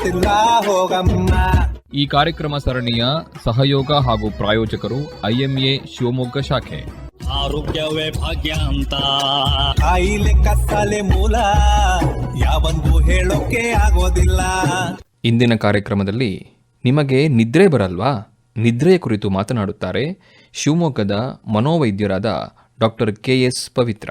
ಗೊತ್ತಿಲ್ಲ ಹೋಗಮ್ಮ ಈ ಕಾರ್ಯಕ್ರಮ ಸರಣಿಯ ಸಹಯೋಗ ಹಾಗೂ ಪ್ರಾಯೋಜಕರು ಐಎಂಎ ಶಿವಮೊಗ್ಗ ಶಾಖೆ. ಆರೋಗ್ಯವೇ ಭಾಗ್ಯ ಅಂತ. ಕಾಯಿಲೆ ಕತ್ತಲೆ ಮೂಲ ಯಾವಂದು ಹೇಳೋಕೆ ಆಗೋದಿಲ್ಲ. ಇಂದಿನ ಕಾರ್ಯಕ್ರಮದಲ್ಲಿ ನಿಮಗೆ ನಿದ್ರೆ ಬರಲ್ವಾ? ನಿದ್ರೆಯ ಕುರಿತು ಮಾತನಾಡುತ್ತಾರೆ ಶಿವಮೊಗ್ಗದ ಮನೋವೈದ್ಯರಾದ ಡಾಕ್ಟರ್ ಕೆ ಎಸ್ ಪವಿತ್ರ.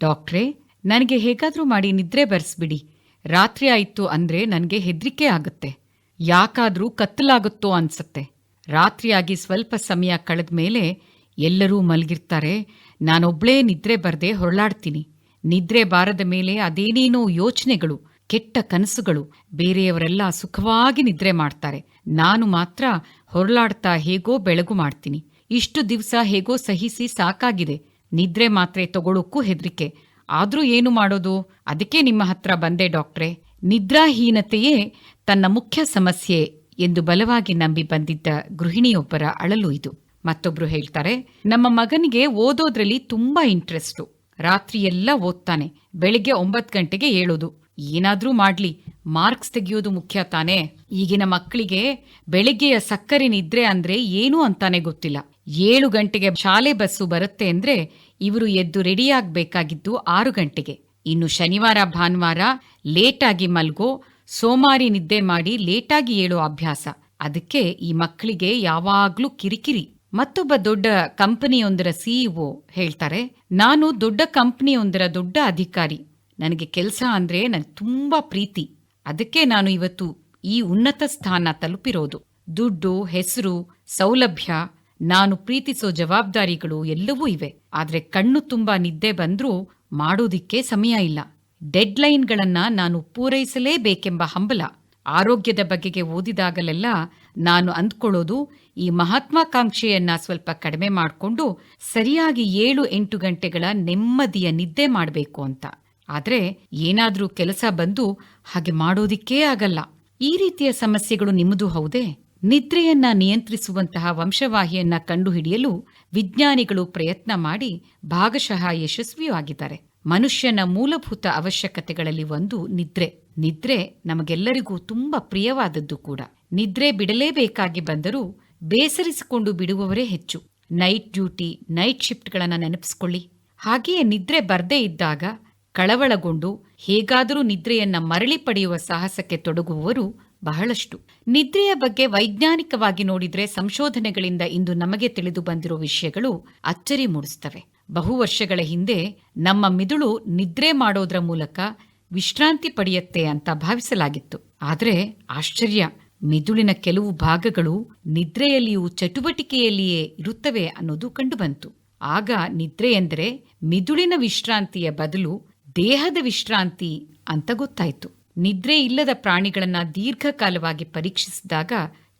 ಡಾಕ್ಟ್ರೇ ನನಗೆ ಹೇಗಾದರೂ ಮಾಡಿ ನಿದ್ರೆ ಬರ್ಸ್ಬಿಡಿ. ರಾತ್ರಿ ಆಯಿತು ಅಂದ್ರೆ ನನಗೆ ಹೆದರಿಕೆ ಆಗುತ್ತೆ. ಯಾಕಾದ್ರೂ ಕತ್ತಲಾಗುತ್ತೋ ಅನ್ಸತ್ತೆ. ರಾತ್ರಿಯಾಗಿ ಸ್ವಲ್ಪ ಸಮಯ ಕಳೆದ ಮೇಲೆ ಎಲ್ಲರೂ ಮಲಗಿರ್ತಾರೆ. ನಾನೊಬ್ಳೇ ನಿದ್ರೆ ಬರದೆ ಹೊರಳಾಡ್ತೀನಿ. ನಿದ್ರೆ ಬಾರದ ಮೇಲೆ ಅದೇನೇನೋ ಯೋಚನೆಗಳು, ಕೆಟ್ಟ ಕನಸುಗಳು, ಬೇರೆಯವರೆಲ್ಲ ಸುಖವಾಗಿ ನಿದ್ರೆ ಮಾಡ್ತಾರೆ. ನಾನು ಮಾತ್ರ ಹೊರಳಾಡ್ತಾ ಹೇಗೋ ಬೆಳಗು ಮಾಡ್ತೀನಿ. ಇಷ್ಟು ದಿವಸ ಹೇಗೋ ಸಹಿಸಿ ಸಾಕಾಗಿದೆ. ನಿದ್ರೆ ಮಾತ್ರೆ ತಗೊಳ್ಳೋಕ್ಕೂ ಹೆದರಿಕೆ. ಆದ್ರೂ ಏನು ಮಾಡೋದು? ಅದಕ್ಕೆ ನಿಮ್ಮ ಹತ್ರ ಬಂದೆ ಡಾಕ್ಟ್ರೆ. ನಿದ್ರಾಹೀನತೆಯೇ ತನ್ನ ಮುಖ್ಯ ಸಮಸ್ಯೆ ಎಂದು ಬಲವಾಗಿ ನಂಬಿ ಬಂದಿದ್ದ ಗೃಹಿಣಿಯೊಬ್ಬರ ಅಳಲು ಇದು. ಮತ್ತೊಬ್ರು ಹೇಳ್ತಾರೆ, ನಮ್ಮ ಮಗನಿಗೆ ಓದೋದ್ರಲ್ಲಿ ತುಂಬಾ ಇಂಟ್ರೆಸ್ಟು ರಾತ್ರಿ ಎಲ್ಲ ಓದ್ತಾನೆ, ಬೆಳಿಗ್ಗೆ ಒಂಬತ್ತು ಗಂಟೆಗೆ ಏಳೋದು. ಏನಾದ್ರೂ ಮಾಡ್ಲಿ ಮಾರ್ಕ್ಸ್ ತೆಗೆಯೋದು ಮುಖ್ಯ ತಾನೇ. ಈಗಿನ ಮಕ್ಕಳಿಗೆ ಬೆಳಿಗ್ಗೆಯ ಸಕ್ಕರೆ ನಿದ್ರೆ ಅಂದ್ರೆ ಏನು ಅಂತಾನೆ ಗೊತ್ತಿಲ್ಲ. ಏಳು ಗಂಟೆಗೆ ಶಾಲೆ ಬಸ್ಸು ಬರುತ್ತೆ ಅಂದ್ರೆ ಇವರು ಎದ್ದು ರೆಡಿಯಾಗಬೇಕಾಗಿದ್ದು ಆರು ಗಂಟೆಗೆ. ಇನ್ನು ಶನಿವಾರ, ಭಾನುವಾರ ಲೇಟಾಗಿ ಮಲ್ಗೋ, ಸೋಮಾರಿ ನಿದ್ದೆ ಮಾಡಿ ಲೇಟಾಗಿ ಏಳೋ ಅಭ್ಯಾಸ. ಅದಕ್ಕೆ ಈ ಮಕ್ಕಳಿಗೆ ಯಾವಾಗ್ಲೂ ಕಿರಿಕಿರಿ. ಮತ್ತೊಬ್ಬ ದೊಡ್ಡ ಕಂಪನಿಯೊಂದರ ಸಿಇಒ ಹೇಳ್ತಾರೆ, ನಾನು ದೊಡ್ಡ ಕಂಪನಿಯೊಂದರ ದೊಡ್ಡ ಅಧಿಕಾರಿ. ನನಗೆ ಕೆಲಸ ಅಂದ್ರೆ ನನ್ ತುಂಬಾ ಪ್ರೀತಿ. ಅದಕ್ಕೆ ನಾನು ಇವತ್ತು ಈ ಉನ್ನತ ಸ್ಥಾನ ತಲುಪಿರೋದು. ದುಡ್ಡು, ಹೆಸರು, ಸೌಲಭ್ಯ ನಾನು ಪ್ರೀತಿಸೋ ಜವಾಬ್ದಾರಿಗಳು ಎಲ್ಲವೂ ಇವೆ. ಆದ್ರೆ ಕಣ್ಣು ತುಂಬಾ ನಿದ್ದೆ ಬಂದ್ರೂ ಮಾಡೋದಿಕ್ಕೆ ಸಮಯ ಇಲ್ಲ. ಡೆಡ್ಲೈನ್ಗಳನ್ನ ನಾನು ಪೂರೈಸಲೇಬೇಕೆಂಬ ಹಂಬಲ. ಆರೋಗ್ಯದ ಬಗೆಗೆ ಓದಿದಾಗಲೆಲ್ಲ ನಾನು ಅಂದ್ಕೊಳ್ಳೋದು ಈ ಮಹಾತ್ಮಾಕಾಂಕ್ಷೆಯನ್ನ ಸ್ವಲ್ಪ ಕಡಿಮೆ ಮಾಡಿಕೊಂಡು ಸರಿಯಾಗಿ ಏಳು ಎಂಟು ಗಂಟೆಗಳ ನೆಮ್ಮದಿಯ ನಿದ್ದೆ ಮಾಡಬೇಕು ಅಂತ. ಆದ್ರೆ ಏನಾದ್ರೂ ಕೆಲಸ ಬಂದು ಹಾಗೆ ಮಾಡೋದಿಕ್ಕೇ ಆಗಲ್ಲ. ಈ ರೀತಿಯ ಸಮಸ್ಯೆಗಳು ನಿಮ್ಮದು ಹೌದೇ? ನಿದ್ರೆಯನ್ನ ನಿಯಂತ್ರಿಸುವಂತಹ ವಂಶವಾಹಿಯನ್ನ ಕಂಡುಹಿಡಿಯಲು ವಿಜ್ಞಾನಿಗಳು ಪ್ರಯತ್ನ ಮಾಡಿ ಭಾಗಶಃ ಯಶಸ್ವಿಯಾಗಿದ್ದಾರೆ. ಮನುಷ್ಯನ ಮೂಲಭೂತ ಅವಶ್ಯಕತೆಗಳಲ್ಲಿ ಒಂದು ನಿದ್ರೆ. ನಿದ್ರೆ ನಮಗೆಲ್ಲರಿಗೂ ತುಂಬಾ ಪ್ರಿಯವಾದದ್ದು ಕೂಡ. ನಿದ್ರೆ ಬಿಡಲೇಬೇಕಾಗಿ ಬಂದರೂ ಬೇಸರಿಸಿಕೊಂಡು ಬಿಡುವವರೇ ಹೆಚ್ಚು. ನೈಟ್ ಡ್ಯೂಟಿ, ನೈಟ್ ಶಿಫ್ಟ್ಗಳನ್ನು ನೆನಪಿಸಿಕೊಳ್ಳಿ. ಹಾಗೆಯೇ ನಿದ್ರೆ ಬರ್ದೇ ಇದ್ದಾಗ ಕಳವಳಗೊಂಡು ಹೇಗಾದರೂ ನಿದ್ರೆಯನ್ನ ಮರಳಿ ಪಡೆಯುವ ಸಾಹಸಕ್ಕೆ ತೊಡಗುವವರು ಬಹಳಷ್ಟು. ನಿದ್ರೆಯ ಬಗ್ಗೆ ವೈಜ್ಞಾನಿಕವಾಗಿ ನೋಡಿದ್ರೆ ಸಂಶೋಧನೆಗಳಿಂದ ಇಂದು ನಮಗೆ ತಿಳಿದು ಬಂದಿರೋ ವಿಷಯಗಳು ಅಚ್ಚರಿ ಮೂಡಿಸ್ತವೆ. ಬಹು ವರ್ಷಗಳ ಹಿಂದೆ ನಮ್ಮ ಮಿದುಳು ನಿದ್ರೆ ಮಾಡೋದ್ರ ಮೂಲಕ ವಿಶ್ರಾಂತಿ ಪಡೆಯುತ್ತೆ ಅಂತ ಭಾವಿಸಲಾಗಿತ್ತು. ಆದ್ರೆ ಆಶ್ಚರ್ಯ, ಮಿದುಳಿನ ಕೆಲವು ಭಾಗಗಳು ನಿದ್ರೆಯಲ್ಲಿಯೂ ಚಟುವಟಿಕೆಯಲ್ಲಿಯೇ ಇರುತ್ತವೆ ಅನ್ನೋದು ಕಂಡುಬಂತು. ಆಗ ನಿದ್ರೆ ಎಂದರೆ ಮಿದುಳಿನ ವಿಶ್ರಾಂತಿಯ ಬದಲು ದೇಹದ ವಿಶ್ರಾಂತಿ ಅಂತ ಗೊತ್ತಾಯ್ತು. ನಿದ್ರೆ ಇಲ್ಲದ ಪ್ರಾಣಿಗಳನ್ನು ದೀರ್ಘಕಾಲವಾಗಿ ಪರೀಕ್ಷಿಸಿದಾಗ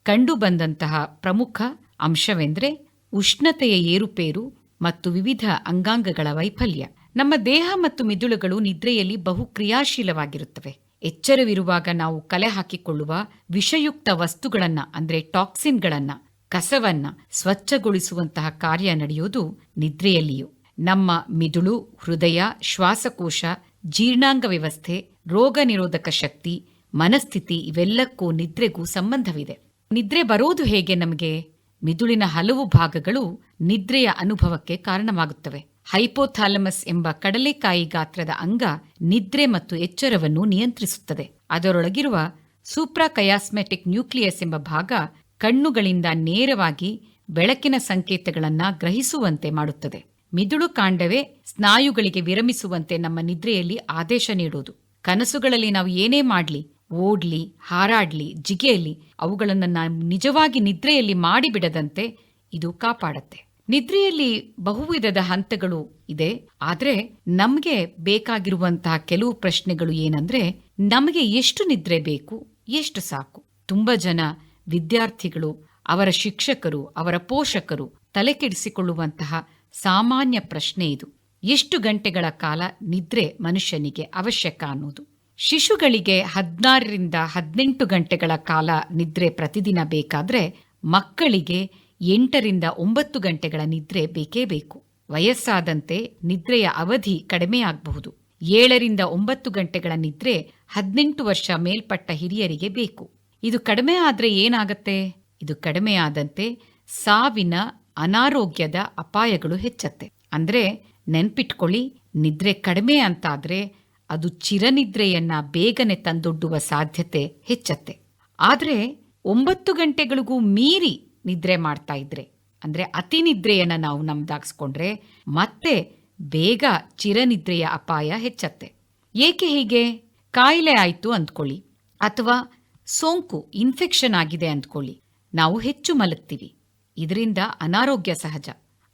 ಕಂಡುಬಂದಂತಹ ಪ್ರಮುಖ ಅಂಶವೆಂದರೆ ಉಷ್ಣತೆಯ ಏರುಪೇರು ಮತ್ತು ವಿವಿಧ ಅಂಗಾಂಗಗಳ ವೈಫಲ್ಯ. ನಮ್ಮ ದೇಹ ಮತ್ತು ಮಿದುಳುಗಳು ನಿದ್ರೆಯಲ್ಲಿ ಬಹು ಕ್ರಿಯಾಶೀಲವಾಗಿರುತ್ತವೆ ಎಚ್ಚರವಿರುವಾಗ ನಾವು ಕಲೆ ಹಾಕಿಕೊಳ್ಳುವ ವಿಷಯುಕ್ತ ವಸ್ತುಗಳನ್ನ, ಅಂದ್ರೆ ಟಾಕ್ಸಿನ್ಗಳನ್ನ, ಕಸವನ್ನ ಸ್ವಚ್ಛಗೊಳಿಸುವಂತಹ ಕಾರ್ಯ ನಡೆಯುವುದು ನಿದ್ರೆಯಲ್ಲಿಯೂ. ನಮ್ಮ ಮಿದುಳು, ಹೃದಯ, ಶ್ವಾಸಕೋಶ, ಜೀರ್ಣಾಂಗ ವ್ಯವಸ್ಥೆ ರೋಗ ನಿರೋಧಕ ಶಕ್ತಿ, ಮನಸ್ಥಿತಿ ಇವೆಲ್ಲಕ್ಕೂ ನಿದ್ರೆಗೂ ಸಂಬಂಧವಿದೆ. ನಿದ್ರೆ ಬರೋದು ಹೇಗೆ ನಮಗೆ? ಮಿದುಳಿನ ಹಲವು ಭಾಗಗಳು ನಿದ್ರೆಯ ಅನುಭವಕ್ಕೆ ಕಾರಣವಾಗುತ್ತವೆ. ಹೈಪೋಥಾಲಮಸ್ ಎಂಬ ಕಡಲೆಕಾಯಿ ಗಾತ್ರದ ಅಂಗ ನಿದ್ರೆ ಮತ್ತು ಎಚ್ಚರವನ್ನು ನಿಯಂತ್ರಿಸುತ್ತದೆ. ಅದರೊಳಗಿರುವ ಸೂಪ್ರಾಕಯಾಸ್ಮೆಟಿಕ್ ನ್ಯೂಕ್ಲಿಯಸ್ ಎಂಬ ಭಾಗ ಕಣ್ಣುಗಳಿಂದ ನೇರವಾಗಿ ಬೆಳಕಿನ ಸಂಕೇತಗಳನ್ನ ಗ್ರಹಿಸುವಂತೆ ಮಾಡುತ್ತದೆ. ಮಿದುಳು ಕಾಂಡವೇ ಸ್ನಾಯುಗಳಿಗೆ ವಿರಮಿಸುವಂತೆ ನಮ್ಮ ನಿದ್ರೆಯಲ್ಲಿ ಆದೇಶ ನೀಡುವುದು. ಕನಸುಗಳಲ್ಲಿ ನಾವು ಏನೇ ಮಾಡಲಿ, ಓಡ್ಲಿ, ಹಾರಾಡ್ಲಿ, ಜಿಗೆಯಲಿ, ಅವುಗಳನ್ನು ನಾವು ನಿಜವಾಗಿ ನಿದ್ರೆಯಲ್ಲಿ ಮಾಡಿಬಿಡದಂತೆ ಇದು ಕಾಪಾಡತ್ತೆ. ನಿದ್ರೆಯಲ್ಲಿ ಬಹುವಿಧದ ಹಂತಗಳು ಇದೆ. ಆದರೆ ನಮಗೆ ಬೇಕಾಗಿರುವಂತಹ ಕೆಲವು ಪ್ರಶ್ನೆಗಳು ಏನಂದ್ರೆ, ನಮಗೆ ಎಷ್ಟು ನಿದ್ರೆ ಬೇಕು, ಎಷ್ಟು ಸಾಕು? ತುಂಬ ಜನ ವಿದ್ಯಾರ್ಥಿಗಳು, ಅವರ ಶಿಕ್ಷಕರು, ಅವರ ಪೋಷಕರು ತಲೆಕೆಡಿಸಿಕೊಳ್ಳುವಂತಹ ಸಾಮಾನ್ಯ ಪ್ರಶ್ನೆ ಇದು. ಎಷ್ಟು ಗಂಟೆಗಳ ಕಾಲ ನಿದ್ರೆ ಮನುಷ್ಯನಿಗೆ ಅವಶ್ಯಕ ಅನ್ನೋದು. ಶಿಶುಗಳಿಗೆ ಹದಿನಾರರಿಂದ ಹದಿನೆಂಟು ಗಂಟೆಗಳ ಕಾಲ ನಿದ್ರೆ ಪ್ರತಿದಿನ ಬೇಕಾದ್ರೆ ಮಕ್ಕಳಿಗೆ ಎಂಟರಿಂದ ಒಂಬತ್ತು ಗಂಟೆಗಳ ನಿದ್ರೆ ಬೇಕೇ ಬೇಕು. ವಯಸ್ಸಾದಂತೆ ನಿದ್ರೆಯ ಅವಧಿ ಕಡಿಮೆಯಾಗಬಹುದು ಏಳರಿಂದ ಒಂಬತ್ತು ಗಂಟೆಗಳ ನಿದ್ರೆ ಹದಿನೆಂಟು ವರ್ಷ ಮೇಲ್ಪಟ್ಟ ಹಿರಿಯರಿಗೆ ಬೇಕು. ಇದು ಕಡಿಮೆ ಆದರೆ ಏನಾಗತ್ತೆ? ಇದು ಕಡಿಮೆಯಾದಂತೆ ಸಾವಿನ ಅನಾರೋಗ್ಯದ ಅಪಾಯಗಳು ಹೆಚ್ಚತ್ತೆ. ಅಂದ್ರೆ ನೆನ್ಪಿಟ್ಕೊಳ್ಳಿ, ನಿದ್ರೆ ಕಡಿಮೆ ಅಂತಾದ್ರೆ ಅದು ಚಿರನಿದ್ರೆಯನ್ನ ಬೇಗನೆ ತಂದೊಡ್ಡುವ ಸಾಧ್ಯತೆ ಹೆಚ್ಚತ್ತೆ. ಆದ್ರೆ ಒಂಬತ್ತು ಗಂಟೆಗಳಿಗೂ ಮೀರಿ ನಿದ್ರೆ ಮಾಡ್ತಾ ಇದ್ರೆ, ಅಂದ್ರೆ ಅತಿ ನಿದ್ರೆಯನ್ನ ನಾವು ನಮ್ದಾಗಿಸ್ಕೊಂಡ್ರೆ ಮತ್ತೆ ಬೇಗ ಚಿರನಿದ್ರೆಯ ಅಪಾಯ ಹೆಚ್ಚತ್ತೆ. ಏಕೆ ಹೀಗೆ? ಕಾಯಿಲೆ ಆಯ್ತು ಅಂದ್ಕೊಳ್ಳಿ, ಅಥವಾ ಸೋಂಕು, ಇನ್ಫೆಕ್ಷನ್ ಆಗಿದೆ ಅಂದ್ಕೊಳ್ಳಿ. ನಾವು ಹೆಚ್ಚು ಮಲಗ್ತೀವಿ. ಇದರಿಂದ ಅನಾರೋಗ್ಯ ಸಹಜ.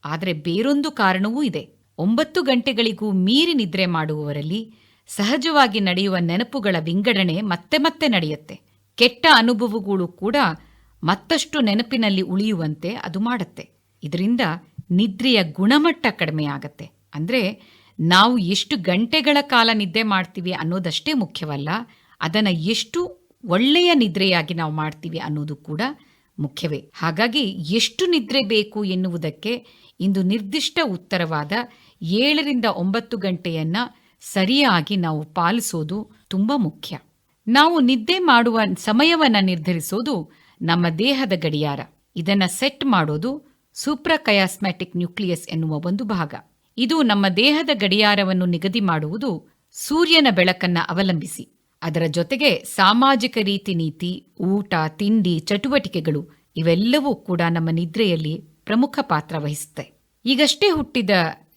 ಆದರೆ ಬೇರೊಂದು ಕಾರಣವೂ ಇದೆ. ಒಂಬತ್ತು ಗಂಟೆಗಳಿಗೂ ಮೀರಿ ನಿದ್ರೆ ಮಾಡುವವರಲ್ಲಿ ಸಹಜವಾಗಿ ನಡೆಯುವ ನೆನಪುಗಳ ವಿಂಗಡಣೆ ಮತ್ತೆ ಮತ್ತೆ ನಡೆಯುತ್ತೆ. ಕೆಟ್ಟ ಅನುಭವಗಳು ಕೂಡ ಮತ್ತಷ್ಟು ನೆನಪಿನಲ್ಲಿ ಉಳಿಯುವಂತೆ ಅದು ಮಾಡುತ್ತೆ. ಇದರಿಂದ ನಿದ್ರೆಯ ಗುಣಮಟ್ಟ ಕಡಿಮೆ ಆಗತ್ತೆ. ಅಂದ್ರೆ ನಾವು ಎಷ್ಟು ಗಂಟೆಗಳ ಕಾಲ ನಿದ್ದೆ ಮಾಡ್ತೀವಿ ಅನ್ನೋದಷ್ಟೇ ಮುಖ್ಯವಲ್ಲ, ಅದನ್ನ ಎಷ್ಟು ಒಳ್ಳೆಯ ನಿದ್ರೆಯಾಗಿ ನಾವು ಮಾಡ್ತೀವಿ ಅನ್ನೋದು ಕೂಡ ಮುಖ್ಯವೇ. ಹಾಗಾಗಿ ಎಷ್ಟು ನಿದ್ರೆ ಬೇಕು ಎನ್ನುವುದಕ್ಕೆ ಇಂದು ನಿರ್ದಿಷ್ಟ ಉತ್ತರವಾದ ಏಳರಿಂದ ಒಂಬತ್ತು ಗಂಟೆಯನ್ನ ಸರಿಯಾಗಿ ನಾವು ಪಾಲಿಸೋದು ತುಂಬಾ ಮುಖ್ಯ. ನಾವು ನಿದ್ದೆ ಮಾಡುವ ಸಮಯವನ್ನ ನಿರ್ಧರಿಸೋದು ನಮ್ಮ ದೇಹದ ಗಡಿಯಾರ. ಇದನ್ನ ಸೆಟ್ ಮಾಡೋದು ಸೂಪ್ರಕಯಾಸ್ಮ್ಯಾಟಿಕ್ ನ್ಯೂಕ್ಲಿಯಸ್ ಎನ್ನುವ ಒಂದು ಭಾಗ. ಇದು ನಮ್ಮ ದೇಹದ ಗಡಿಯಾರವನ್ನು ನಿಗದಿ ಮಾಡುವುದು ಸೂರ್ಯನ ಬೆಳಕನ್ನ ಅವಲಂಬಿಸಿ. ಅದರ ಜೊತೆಗೆ ಸಾಮಾಜಿಕ ರೀತಿ ನೀತಿ, ಊಟ, ತಿಂಡಿ, ಚಟುವಟಿಕೆಗಳು ಇವೆಲ್ಲವೂ ಕೂಡ ನಮ್ಮ ನಿದ್ರೆಯಲ್ಲಿ ಪ್ರಮುಖ ಪಾತ್ರ ವಹಿಸುತ್ತೆ. ಈಗಷ್ಟೇ ಹುಟ್ಟಿದ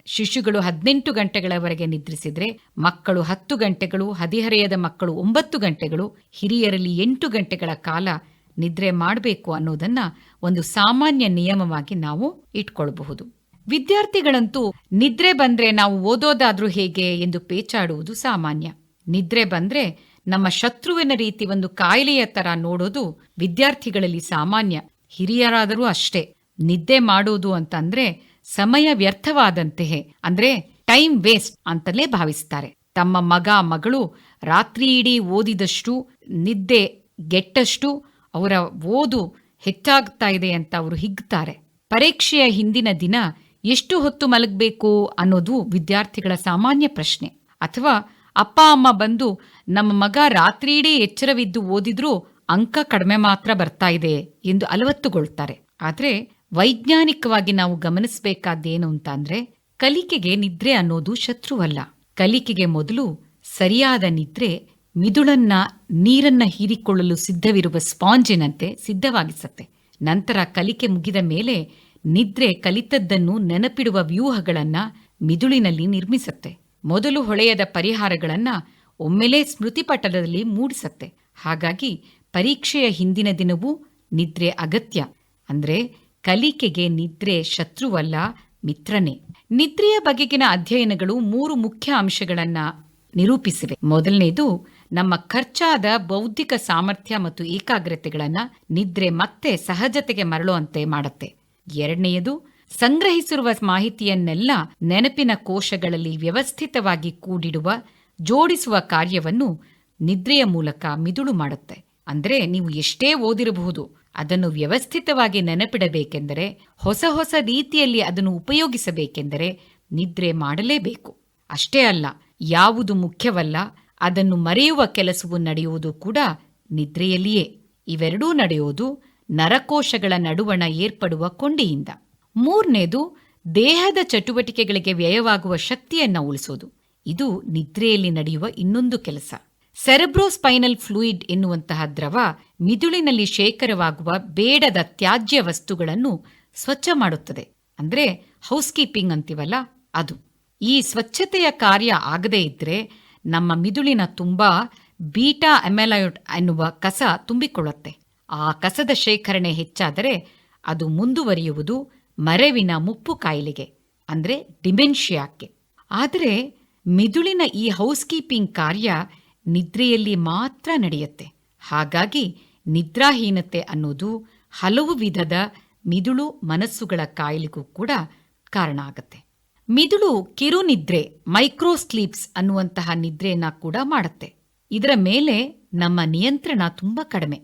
ಶಿಶುಗಳು ಹದಿನೆಂಟು ಗಂಟೆಗಳವರೆಗೆ ನಿದ್ರಿಸಿದ್ರೆ ಮಕ್ಕಳು ಹತ್ತು ಗಂಟೆಗಳು, ಹದಿಹರೆಯದ ಮಕ್ಕಳು ಒಂಬತ್ತು ಗಂಟೆಗಳು, ಹಿರಿಯರಲ್ಲಿ ಎಂಟು ಗಂಟೆಗಳ ಕಾಲ ನಿದ್ರೆ ಮಾಡಬೇಕು ಅನ್ನೋದನ್ನ ಒಂದು ಸಾಮಾನ್ಯ ನಿಯಮವಾಗಿ ನಾವು ಇಟ್ಕೊಳ್ಬಹುದು. ವಿದ್ಯಾರ್ಥಿಗಳಂತೂ ನಿದ್ರೆ ಬಂದ್ರೆ ನಾವು ಓದೋದಾದ್ರೂ ಹೇಗೆ ಎಂದು ಪೇಚಾಡುವುದು ಸಾಮಾನ್ಯ. ನಿದ್ರೆ ಬಂದ್ರೆ ನಮ್ಮ ಶತ್ರುವಿನ ರೀತಿ ಒಂದು ಕಾಯಿಲೆಯ ತರ ನೋಡೋದು ವಿದ್ಯಾರ್ಥಿಗಳಲ್ಲಿ ಸಾಮಾನ್ಯ, ಹಿರಿಯರಾದರೂ ಅಷ್ಟೇ. ನಿದ್ದೆ ಮಾಡೋದು ಅಂತಂದ್ರೆ ಸಮಯ ವ್ಯರ್ಥವಾದಂತೆಯೇ, ಅಂದ್ರೆ ಟೈಮ್ ವೇಸ್ಟ್ ಅಂತಲೇ ಭಾವಿಸ್ತಾರೆ. ತಮ್ಮ ಮಗ, ಮಗಳು ರಾತ್ರಿ ಇಡೀ ಓದಿದಷ್ಟು, ನಿದ್ದೆ ಗೆಟ್ಟಷ್ಟು ಅವರ ಓದು ಹೆಚ್ಚಾಗ್ತಾ ಇದೆ ಅಂತ ಅವರು ಹಿಗ್ತಾರೆ. ಪರೀಕ್ಷೆಯ ಹಿಂದಿನ ದಿನ ಎಷ್ಟು ಹೊತ್ತು ಮಲಗಬೇಕು ಅನ್ನೋದು ವಿದ್ಯಾರ್ಥಿಗಳ ಸಾಮಾನ್ಯ ಪ್ರಶ್ನೆ. ಅಥವಾ ಅಪ್ಪ, ಅಮ್ಮ ಬಂದು ನಮ್ಮ ಮಗ ರಾತ್ರಿಯಿಡೀ ಎಚ್ಚರವಿದ್ದು ಓದಿದ್ರೂ ಅಂಕ ಕಡಿಮೆ ಮಾತ್ರ ಬರ್ತಾ ಇದೆ ಎಂದು ಅಲವತ್ತುಗೊಳ್ತಾರೆ. ಆದ್ರೆ ವೈಜ್ಞಾನಿಕವಾಗಿ ನಾವು ಗಮನಿಸಬೇಕಾದ್ದೇನು ಅಂತ ಅಂದ್ರೆ ಕಲಿಕೆಗೆ ನಿದ್ರೆ ಅನ್ನೋದು ಶತ್ರುವಲ್ಲ. ಕಲಿಕೆಗೆ ಮೊದಲು ಸರಿಯಾದ ನಿದ್ರೆ ಮಿದುಳನ್ನ, ನೀರನ್ನ ಹೀರಿಕೊಳ್ಳಲು ಸಿದ್ಧವಿರುವ ಸ್ಪಾಂಜಿನಂತೆ ಸಿದ್ಧವಾಗಿಸತ್ತೆ. ನಂತರ ಕಲಿಕೆ ಮುಗಿದ ಮೇಲೆ ನಿದ್ರೆ ಕಲಿತದ್ದನ್ನು ನೆನಪಿಡುವ ವ್ಯೂಹಗಳನ್ನ ಮಿದುಳಿನಲ್ಲಿ ನಿರ್ಮಿಸತ್ತೆ. ಮೊದಲು ಹೊಳೆಯದ ಪರಿಹಾರಗಳನ್ನ ಒಮ್ಮೆಲೇ ಸ್ಮೃತಿಪಟಲದಲ್ಲಿ ಮೂಡಿಸತ್ತೆ. ಹಾಗಾಗಿ ಪರೀಕ್ಷೆಯ ಹಿಂದಿನ ದಿನವೂ ನಿದ್ರೆ ಅಗತ್ಯ. ಅಂದ್ರೆ ಕಲಿಕೆಗೆ ನಿದ್ರೆ ಶತ್ರುವಲ್ಲ, ಮಿತ್ರನೇ. ನಿದ್ರೆಯ ಬಗೆಗಿನ ಅಧ್ಯಯನಗಳು ಮೂರು ಮುಖ್ಯ ಅಂಶಗಳನ್ನ ನಿರೂಪಿಸಿವೆ. ಮೊದಲನೇದು, ನಮ್ಮ ಖರ್ಚಾದ ಬೌದ್ಧಿಕ ಸಾಮರ್ಥ್ಯ ಮತ್ತು ಏಕಾಗ್ರತೆಗಳನ್ನ ನಿದ್ರೆ ಮತ್ತೆ ಸಹಜತೆಗೆ ಮರಳುವಂತೆ ಮಾಡುತ್ತೆ. ಎರಡನೆಯದು, ಸಂಗ್ರಹಿಸಿರುವ ಮಾಹಿತಿಯನ್ನೆಲ್ಲ ನೆನಪಿನ ಕೋಶಗಳಲ್ಲಿ ವ್ಯವಸ್ಥಿತವಾಗಿ ಕೂಡಿಡುವ, ಜೋಡಿಸುವ ಕಾರ್ಯವನ್ನು ನಿದ್ರೆಯ ಮೂಲಕ ಮಿದುಳು ಮಾಡುತ್ತೆ. ಅಂದ್ರೆ ನೀವು ಎಷ್ಟೇ ಓದಿರಬಹುದು ಅದನ್ನು ವ್ಯವಸ್ಥಿತವಾಗಿ ನೆನಪಿಡಬೇಕೆಂದರೆ, ಹೊಸ ಹೊಸ ರೀತಿಯಲ್ಲಿ ಅದನ್ನು ಉಪಯೋಗಿಸಬೇಕೆಂದರೆ ನಿದ್ರೆ ಮಾಡಲೇಬೇಕು. ಅಷ್ಟೇ ಅಲ್ಲ, ಯಾವುದು ಮುಖ್ಯವಲ್ಲ, ಅದನ್ನು ಮರೆಯುವ ಕೆಲಸವು ನಡೆಯುವುದು ಕೂಡ ನಿದ್ರೆಯಲ್ಲಿಯೇ. ಇವೆರಡೂ ನಡೆಯುವುದು ನರಕೋಶಗಳ ನಡುವಣ ಏರ್ಪಡುವ ಕೊಂಡಿಯಿಂದ. ಮೂರನೇದು, ದೇಹದ ಚಟುವಟಿಕೆಗಳಿಗೆ ವ್ಯಯವಾಗುವ ಶಕ್ತಿಯನ್ನು ಉಳಿಸೋದು. ಇದು ನಿದ್ರೆಯಲ್ಲಿ ನಡೆಯುವ ಇನ್ನೊಂದು ಕೆಲಸ. ಸೆರೆಬ್ರೋಸ್ಪೈನಲ್ ಫ್ಲೂಯಿಡ್ ಎನ್ನುವಂತಹ ದ್ರವ ಮಿದುಳಿನಲ್ಲಿ ಶೇಖರವಾಗುವ ಬೇಡದ ತ್ಯಾಜ್ಯ ವಸ್ತುಗಳನ್ನು ಸ್ವಚ್ಛ ಮಾಡುತ್ತದೆ. ಅಂದ್ರೆ ಹೌಸ್ಕೀಪಿಂಗ್ ಅಂತೀವಲ್ಲ ಅದು. ಈ ಸ್ವಚ್ಛತೆಯ ಕಾರ್ಯ ಆಗದೇ ಇದ್ರೆ ನಮ್ಮ ಮಿದುಳಿನ ತುಂಬಾ ಬೀಟಾ ಅಮೆಲಾಯ್ಡ್ ಎನ್ನುವ ಕಸ ತುಂಬಿಕೊಳ್ಳುತ್ತೆ. ಆ ಕಸದ ಶೇಖರಣೆ ಹೆಚ್ಚಾದರೆ ಅದು ಮುಂದುವರಿಯುವುದು ಮರೆವಿನ ಮುಪ್ಪು ಕಾಯಿಲೆಗೆ, ಅಂದ್ರೆ ಡಿಮೆನ್ಷಿಯಾಕ್ಕೆ. ಆದರೆ ಮಿದುಳಿನ ಈ ಹೌಸ್ ಕೀಪಿಂಗ್ ಕಾರ್ಯ ನಿದ್ರೆಯಲ್ಲಿ ಮಾತ್ರ ನಡೆಯುತ್ತೆ. ಹಾಗಾಗಿ ನಿದ್ರಾಹೀನತೆ ಅನ್ನೋದು ಹಲವು ವಿಧದ ಮಿದುಳು ಮನಸ್ಸುಗಳ ಕಾಯಿಲೆಗೂ ಕೂಡ ಕಾರಣ ಆಗುತ್ತೆ. ಮಿದುಳು ಕಿರುನಿದ್ರೆ, ಮೈಕ್ರೋಸ್ಲೀಪ್ಸ್ ಅನ್ನುವಂತಹ ನಿದ್ರೆಯನ್ನ ಕೂಡ ಮಾಡುತ್ತೆ. ಇದರ ಮೇಲೆ ನಮ್ಮ ನಿಯಂತ್ರಣ ತುಂಬಾ ಕಡಿಮೆ.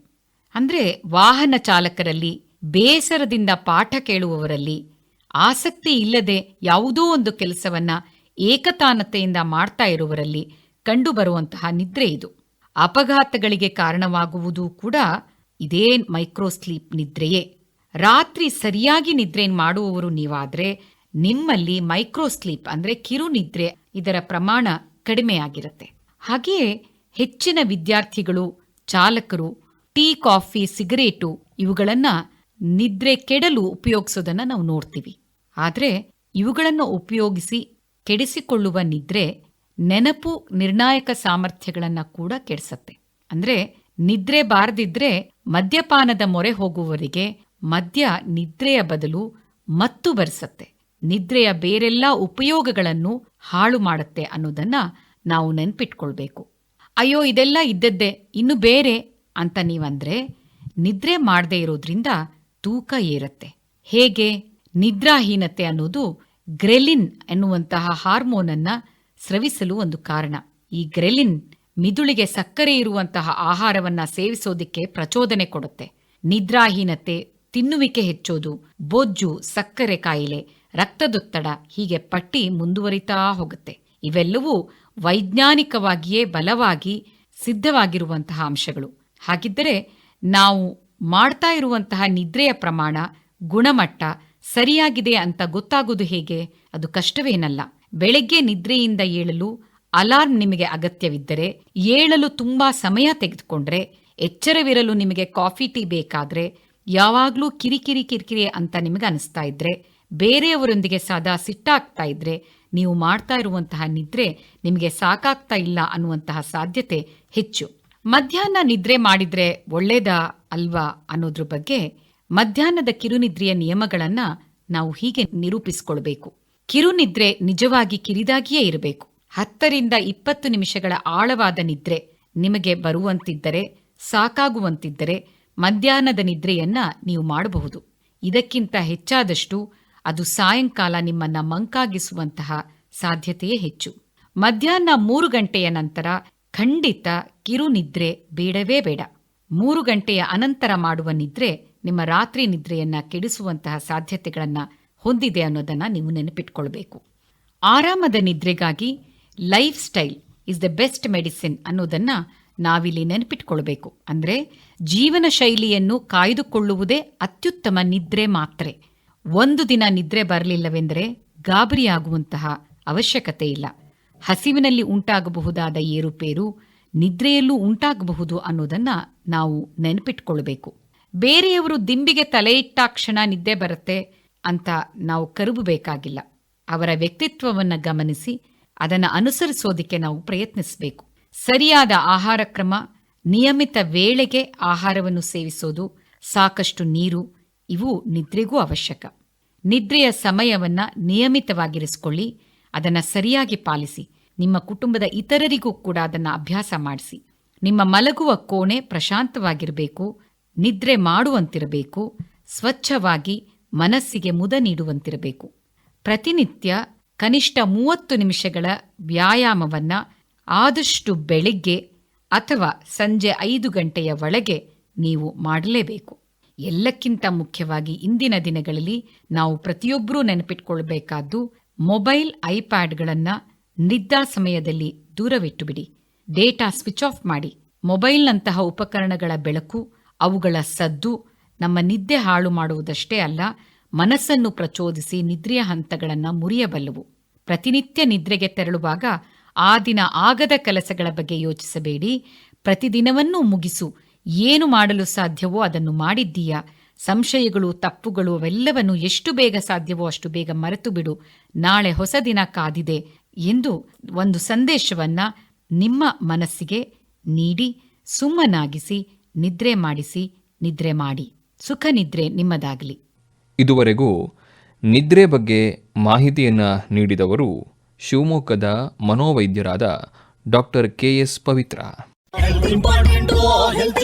ಅಂದ್ರೆ ವಾಹನ ಚಾಲಕರಲ್ಲಿ, ಬೇಸರದಿಂದ ಪಾಠ ಕೇಳುವವರಲ್ಲಿ ಆಸಕ್ತಿ ಇಲ್ಲದೆ ಯಾವುದೋ ಒಂದು ಕೆಲಸವನ್ನ ಏಕತಾನತೆಯಿಂದ ಮಾಡ್ತಾ ಇರುವವರಲ್ಲಿ ಕಂಡುಬರುವಂತಹ ನಿದ್ರೆ ಇದು. ಅಪಘಾತಗಳಿಗೆ ಕಾರಣವಾಗುವುದು ಕೂಡ ಇದೇ ಮೈಕ್ರೋಸ್ಲೀಪ್ ನಿದ್ರೆಯೇ. ರಾತ್ರಿ ಸರಿಯಾಗಿ ನಿದ್ರೆ ಮಾಡುವವರು ನೀವಾದ್ರೆ ನಿಮ್ಮಲ್ಲಿ ಮೈಕ್ರೋಸ್ಲೀಪ್ ಅಂದರೆ ಅಂದ್ರೆ ಕಿರು ನಿದ್ರೆ ಇದರ ಪ್ರಮಾಣ ಕಡಿಮೆಯಾಗಿರುತ್ತೆ ಹಾಗೆಯೇ ಹೆಚ್ಚಿನ ವಿದ್ಯಾರ್ಥಿಗಳು, ಚಾಲಕರು, ಟೀ, ಕಾಫಿ, ಸಿಗರೇಟು ಇವುಗಳನ್ನು ನಿದ್ರೆ ಕೆಡಲು ಉಪಯೋಗಿಸೋದನ್ನು ನಾವು ನೋಡ್ತೀವಿ. ಆದ್ರೆ ಇವುಗಳನ್ನು ಉಪಯೋಗಿಸಿ ಕೆಡಿಸಿಕೊಳ್ಳುವ ನಿದ್ರೆ ನೆನಪು ನಿರ್ಣಾಯಕ ಸಾಮರ್ಥ್ಯಗಳನ್ನ ಕೂಡ ಕೆಡಿಸತ್ತೆ. ಅಂದ್ರೆ ನಿದ್ರೆ ಬಾರದಿದ್ರೆ ಮದ್ಯಪಾನದ ಮೊರೆ ಹೋಗುವವರಿಗೆ ಮದ್ಯ ನಿದ್ರೆಯ ಬದಲು ಮತ್ತು ಬರೆಸತ್ತೆ. ನಿದ್ರೆಯ ಬೇರೆಲ್ಲ ಉಪಯೋಗಗಳನ್ನು ಹಾಳು ಮಾಡುತ್ತೆ ಅನ್ನೋದನ್ನ ನಾವು ನೆನ್ಪಿಟ್ಕೊಳ್ಬೇಕು. ಅಯ್ಯೋ, ಇದೆಲ್ಲ ಇದ್ದದ್ದೇ, ಇನ್ನು ಬೇರೆ ಅಂತ ನೀವಂದ್ರೆ ನಿದ್ರೆ ಮಾಡದೇ ಇರೋದ್ರಿಂದ ತೂಕ ಏರತ್ತೆ. ಹೇಗೆ? ನಿದ್ರಾಹೀನತೆ ಅನ್ನೋದು ಗ್ರೆಲಿನ್ ಎನ್ನುವಂತಹ ಹಾರ್ಮೋನನ್ನ ಸ್ರವಿಸಲು ಒಂದು ಕಾರಣ. ಈ ಗ್ರೆಲಿನ್ ಮಿದುಳಿಗೆ ಸಕ್ಕರೆ ಇರುವಂತಹ ಆಹಾರವನ್ನ ಸೇವಿಸೋದಿಕ್ಕೆ ಪ್ರಚೋದನೆ ಕೊಡುತ್ತೆ. ನಿದ್ರಾಹೀನತೆ, ತಿನ್ನುವಿಕೆ ಹೆಚ್ಚೋದು, ಬೊಜ್ಜು, ಸಕ್ಕರೆ ಕಾಯಿಲೆ, ರಕ್ತದೊತ್ತಡ ಹೀಗೆ ಪಟ್ಟಿ ಮುಂದುವರಿತಾ ಹೋಗುತ್ತೆ. ಇವೆಲ್ಲವೂ ವೈಜ್ಞಾನಿಕವಾಗಿಯೇ ಬಲವಾಗಿ ಸಿದ್ಧವಾಗಿರುವಂತಹ ಅಂಶಗಳು. ಹಾಗಿದ್ದರೆ ನಾವು ಮಾಡ್ತಾ ಇರುವಂತಹ ನಿದ್ರೆಯ ಪ್ರಮಾಣ, ಗುಣಮಟ್ಟ ಸರಿಯಾಗಿದೆ ಅಂತ ಗೊತ್ತಾಗೋದು ಹೇಗೆ? ಅದು ಕಷ್ಟವೇನಲ್ಲ. ಬೆಳಗ್ಗೆ ನಿದ್ರೆಯಿಂದ ಏಳಲು ಅಲಾರ್ಮ್ ನಿಮಗೆ ಅಗತ್ಯವಿದ್ದರೆ ಏಳಲು ತುಂಬಾ ಸಮಯ ತೆಗೆದುಕೊಂಡ್ರೆ ಎಚ್ಚರವಿರಲು ನಿಮಗೆ ಕಾಫಿ ಟೀ ಬೇಕಾದ್ರೆ ಯಾವಾಗ್ಲೂ ಕಿರಿಕಿರಿ ಕಿರಿಕಿರಿ ಅಂತ ನಿಮಗೆ ಅನಿಸ್ತಾ ಇದ್ರೆ, ಬೇರೆಯವರೊಂದಿಗೆ ಸದಾ ಸಿಟ್ಟಾಗ್ತಾ ಇದ್ರೆ, ನೀವು ಮಾಡ್ತಾ ಇರುವಂತಹ ನಿದ್ರೆ ನಿಮಗೆ ಸಾಕಾಗ್ತಾ ಇಲ್ಲ ಅನ್ನುವಂತಹ ಸಾಧ್ಯತೆ ಹೆಚ್ಚು. ಮಧ್ಯಾಹ್ನ ನಿದ್ರೆ ಮಾಡಿದ್ರೆ ಒಳ್ಳೇದಾ ಅಲ್ವಾ ಅನ್ನೋದ್ರ ಬಗ್ಗೆ ಮಧ್ಯಾಹ್ನದ ಕಿರುನಿದ್ರೆಯ ನಿಯಮಗಳನ್ನ ನಾವು ಹೀಗೆ ನಿರೂಪಿಸಿಕೊಳ್ಬೇಕು. ಕಿರುನಿದ್ರೆ ನಿಜವಾಗಿ ಕಿರಿದಾಗಿಯೇ ಇರಬೇಕು. ಹತ್ತರಿಂದ ಇಪ್ಪತ್ತು ನಿಮಿಷಗಳ ಆಳವಾದ ನಿದ್ರೆ ನಿಮಗೆ ಬರುವಂತಿದ್ದರೆ, ಸಾಕಾಗುವಂತಿದ್ದರೆ ಮಧ್ಯಾಹ್ನದ ನಿದ್ರೆಯನ್ನ ನೀವು ಮಾಡಬಹುದು. ಇದಕ್ಕಿಂತ ಹೆಚ್ಚಾದಷ್ಟು ಅದು ಸಾಯಂಕಾಲ ನಿಮ್ಮನ್ನ ಮಂಕಾಗಿಸುವಂತಹ ಸಾಧ್ಯತೆಯೇ ಹೆಚ್ಚು. ಮಧ್ಯಾಹ್ನ ಮೂರು ಗಂಟೆಯ ನಂತರ ಖಂಡಿತ ಕಿರುನಿದ್ರೆ ಬೇಡವೇ ಬೇಡ. ಮೂರು ಗಂಟೆಯ ಅನಂತರ ಮಾಡುವ ನಿದ್ರೆ ನಿಮ್ಮ ರಾತ್ರಿ ನಿದ್ರೆಯನ್ನ ಕೆಡಿಸುವಂತಹ ಸಾಧ್ಯತೆಗಳನ್ನ ಹೊಂದಿದೆ ಅನ್ನೋದನ್ನ ನೀವು ನೆನಪಿಟ್ಕೊಳ್ಬೇಕು. ಆರಾಮದ ನಿದ್ರೆಗಾಗಿ lifestyle is the best medicine ಅನ್ನೋದನ್ನ ನಾವಿಲ್ಲಿ ನೆನಪಿಟ್ಕೊಳ್ಬೇಕು. ಅಂದ್ರೆ ಜೀವನ ಶೈಲಿಯನ್ನು ಕಾಯ್ದುಕೊಳ್ಳುವುದೇ ಅತ್ಯುತ್ತಮ ನಿದ್ರೆ ಮಾತ್ರೆ. ಒಂದು ದಿನ ನಿದ್ರೆ ಬರಲಿಲ್ಲವೆಂದರೆ ಗಾಬರಿಯಾಗುವಂತಹ ಅವಶ್ಯಕತೆ ಇಲ್ಲ. ಹಸಿವಿನಲ್ಲಿ ಉಂಟಾಗಬಹುದಾದ ಏರುಪೇರು ನಿದ್ರೆಯಲ್ಲೂ ಉಂಟಾಗಬಹುದು ಅನ್ನೋದನ್ನ ನಾವು ನೆನಪಿಟ್ಕೊಳ್ಬೇಕು. ಬೇರೆಯವರು ದಿಂಬಿಗೆ ತಲೆ ಇಟ್ಟಾಕ್ಷಣ ನಿದ್ದೆ ಬರುತ್ತೆ ಅಂತ ನಾವು ಕರುಬಬೇಕಾಗಿಲ್ಲ ಅವರ ವ್ಯಕ್ತಿತ್ವವನ್ನು ಗಮನಿಸಿ, ಅದನ್ನು ಅನುಸರಿಸೋದಿಕ್ಕೆ ನಾವು ಪ್ರಯತ್ನಿಸಬೇಕು. ಸರಿಯಾದ ಆಹಾರ ಕ್ರಮ, ನಿಯಮಿತ ವೇಳೆಗೆ ಆಹಾರವನ್ನು ಸೇವಿಸೋದು, ಸಾಕಷ್ಟು ನೀರು, ಇವು ನಿದ್ರೆಗೂ ಅವಶ್ಯಕ. ನಿದ್ರೆಯ ಸಮಯವನ್ನ ನಿಯಮಿತವಾಗಿರಿಸಿಕೊಳ್ಳಿ, ಅದನ್ನ ಸರಿಯಾಗಿ ಪಾಲಿಸಿ, ನಿಮ್ಮ ಕುಟುಂಬದ ಇತರರಿಗೂ ಕೂಡ ಅದನ್ನ ಅಭ್ಯಾಸ ಮಾಡಿಸಿ. ನಿಮ್ಮ ಮಲಗುವ ಕೋಣೆ ಪ್ರಶಾಂತವಾಗಿರಬೇಕು, ನಿದ್ರೆ ಮಾಡುವಂತಿರಬೇಕು, ಸ್ವಚ್ಛವಾಗಿ ಮನಸ್ಸಿಗೆ ಮುದ ನೀಡುವಂತಿರಬೇಕು. ಪ್ರತಿನಿತ್ಯ ಕನಿಷ್ಠ ಮೂವತ್ತು ನಿಮಿಷಗಳ ವ್ಯಾಯಾಮವನ್ನ ಆದಷ್ಟು ಬೆಳಿಗ್ಗೆ ಅಥವಾ ಸಂಜೆ ಐದು ಗಂಟೆಯ ಒಳಗೆ ನೀವು ಮಾಡಲೇಬೇಕು. ಎಲ್ಲಕ್ಕಿಂತ ಮುಖ್ಯವಾಗಿ ಇಂದಿನ ದಿನಗಳಲ್ಲಿ ನಾವು ಪ್ರತಿಯೊಬ್ಬರೂ ನೆನಪಿಟ್ಕೊಳ್ಬೇಕಾದ್ದು ಮೊಬೈಲ್, ಐಪ್ಯಾಡ್ಗಳನ್ನು ನಿದ್ದಾ ಸಮಯದಲ್ಲಿ ದೂರವಿಟ್ಟು ಬಿಡಿ. ಡೇಟಾ ಸ್ವಿಚ್ ಆಫ್ ಮಾಡಿ. ಮೊಬೈಲ್ನಂತಹ ಉಪಕರಣಗಳ ಬೆಳಕು ಅವುಗಳ ಸದ್ದು ನಮ್ಮ ನಿದ್ದೆ ಹಾಳು ಮಾಡುವುದಷ್ಟೇ ಅಲ್ಲ, ಮನಸ್ಸನ್ನು ಪ್ರಚೋದಿಸಿ ನಿದ್ರೆಯ ಹಂತಗಳನ್ನು ಮುರಿಯಬಲ್ಲವು. ಪ್ರತಿನಿತ್ಯ ನಿದ್ರೆಗೆ ತೆರಳುವಾಗ ಆ ದಿನ ಆಗದ ಕೆಲಸಗಳ ಬಗ್ಗೆ ಯೋಚಿಸಬೇಡಿ. ಪ್ರತಿದಿನವನ್ನೂ ಮುಗಿಸು. ಏನು ಮಾಡಲು ಸಾಧ್ಯವೋ ಅದನ್ನು ಮಾಡಿದ್ದೀಯಾ? ಸಂಶಯಗಳು, ತಪ್ಪುಗಳು ಅವೆಲ್ಲವನ್ನು ಎಷ್ಟು ಬೇಗ ಸಾಧ್ಯವೋ ಅಷ್ಟು ಬೇಗ ಮರೆತು ಬಿಡು. ನಾಳೆ ಹೊಸ ದಿನ ಕಾದಿದೆ ಎಂದು ಒಂದು ಸಂದೇಶವನ್ನ ನಿಮ್ಮ ಮನಸ್ಸಿಗೆ ನೀಡಿ, ಸುಮ್ಮನಾಗಿಸಿ, ನಿದ್ರೆ ಮಾಡಿಸಿ, ನಿದ್ರೆ ಮಾಡಿ. ಸುಖ ನಿದ್ರೆ ನಿಮ್ಮದಾಗಲಿ. ಇದುವರೆಗೂ ನಿದ್ರೆ ಬಗ್ಗೆ ಮಾಹಿತಿಯನ್ನು ನೀಡಿದವರು ಶಿವಮೊಗ್ಗದ ಮನೋವೈದ್ಯರಾದ doctor K S Pavithra health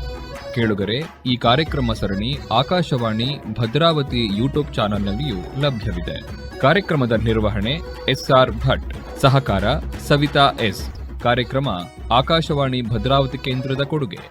ಕೇಳುಗರೆ, ಈ ಕಾರ್ಯಕ್ರಮ ಸರಣಿ ಆಕಾಶವಾಣಿ ಭದ್ರಾವತಿ ಯೂಟ್ಯೂಬ್ ಚಾನೆಲ್ನಲ್ಲಿಯೂ ಲಭ್ಯವಿದೆ. ಕಾರ್ಯಕ್ರಮದ ನಿರ್ವಹಣೆ ಎಸ್ಆರ್ ಭಟ್, ಸಹಕಾರ ಸವಿತಾ ಎಸ್. ಕಾರ್ಯಕ್ರಮ ಆಕಾಶವಾಣಿ ಭದ್ರಾವತಿ ಕೇಂದ್ರದ ಕೊಡುಗೆ.